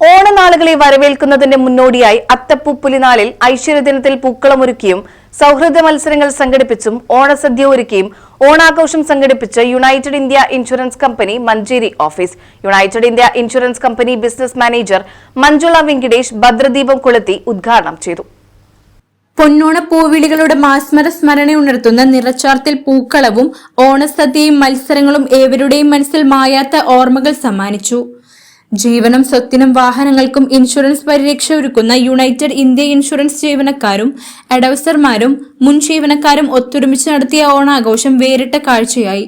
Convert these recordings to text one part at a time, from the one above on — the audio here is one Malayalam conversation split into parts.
ഓണനാളുകളെ വരവേൽക്കുന്നതിന്റെ മുന്നോടിയായി അത്തപ്പൂപ്പുലിനാളിൽ ഐശ്വര്യദിനത്തിൽ പൂക്കളമൊരുക്കിയും സൗഹൃദ മത്സരങ്ങൾ സംഘടിപ്പിച്ചും ഓണസദ്യ ഒരുക്കിയും ഓണാഘോഷം സംഘടിപ്പിച്ച് United India insurance company Manjeri office. United India insurance company business manager Manjula Venkitesh ഭദ്രദീപം കൊളുത്തി ഉദ്ഘാടനം ചെയ്തു. പൊന്നോണ പൂവിളികളുടെ മാസ്മര സ്മരണ ഉണർത്തുന്ന നിറച്ചാർത്തിൽ പൂക്കളവും ഓണസദ്യയും മത്സരങ്ങളും ഏവരുടെയും മനസ്സിൽ മായാത്ത ഓർമ്മകൾ സമ്മാനിച്ചു. ജീവനം സ്വത്തിനും വാഹനങ്ങൾക്കും ഇൻഷുറൻസ് പരിരക്ഷ ഒരുക്കുന്ന യുണൈറ്റഡ് ഇന്ത്യ ഇൻഷുറൻസ് ജീവനക്കാരും അഡവസർമാരും മുൻ ജീവനക്കാരും ഒത്തൊരുമിച്ച് നടത്തിയ ഓണാഘോഷം വേറിട്ട കാഴ്ചയായി.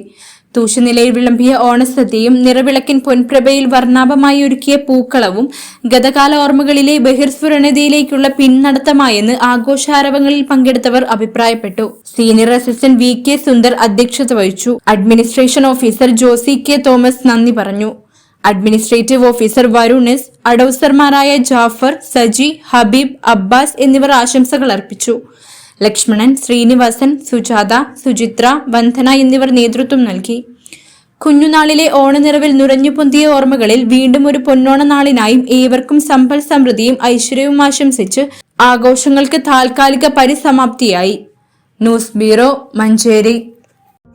തൂശനിലയിൽ വിളമ്പിയ ഓണസദ്യയും നിറവിളക്കിൻ പൊൻപ്രഭയിൽ വർണാഭമായി ഒരുക്കിയ പൂക്കളവും ഗതകാല ഓർമ്മകളിലെ ബഹിർസ്ഫുരണതയിലേക്കുള്ള പിന്നടത്തമായെന്ന് ആഘോഷാരവങ്ങളിൽ പങ്കെടുത്തവർ അഭിപ്രായപ്പെട്ടു. Senior assistant V K Sundar അധ്യക്ഷത വഹിച്ചു. Administration officer Josy K Thomas നന്ദി പറഞ്ഞു. അഡ്മിനിസ്ട്രേറ്റീവ് ഓഫീസർ വരുണിസ് അഡൌസർമാരായ ജാഫർ സജി ഹബീബ് അബ്ബാസ് എന്നിവർ ആശംസകൾ അർപ്പിച്ചു. ലക്ഷ്മണൻ ശ്രീനിവാസൻ സുജാത സുചിത്ര വന്ദന എന്നിവർ നേതൃത്വം നൽകി. കുഞ്ഞുനാളിലെ ഓണനിറവിൽ നുരഞ്ഞു പൊന്തിയ ഓർമ്മകളിൽ വീണ്ടും ഒരു പൊന്നോണ നാളിനായും ഏവർക്കും സമ്പൽ സമൃദ്ധിയും ഐശ്വര്യവും ആശംസിച്ച് ആഘോഷങ്ങൾക്ക് താൽക്കാലിക പരിസമാപ്തിയായി. News bureau Manjeri.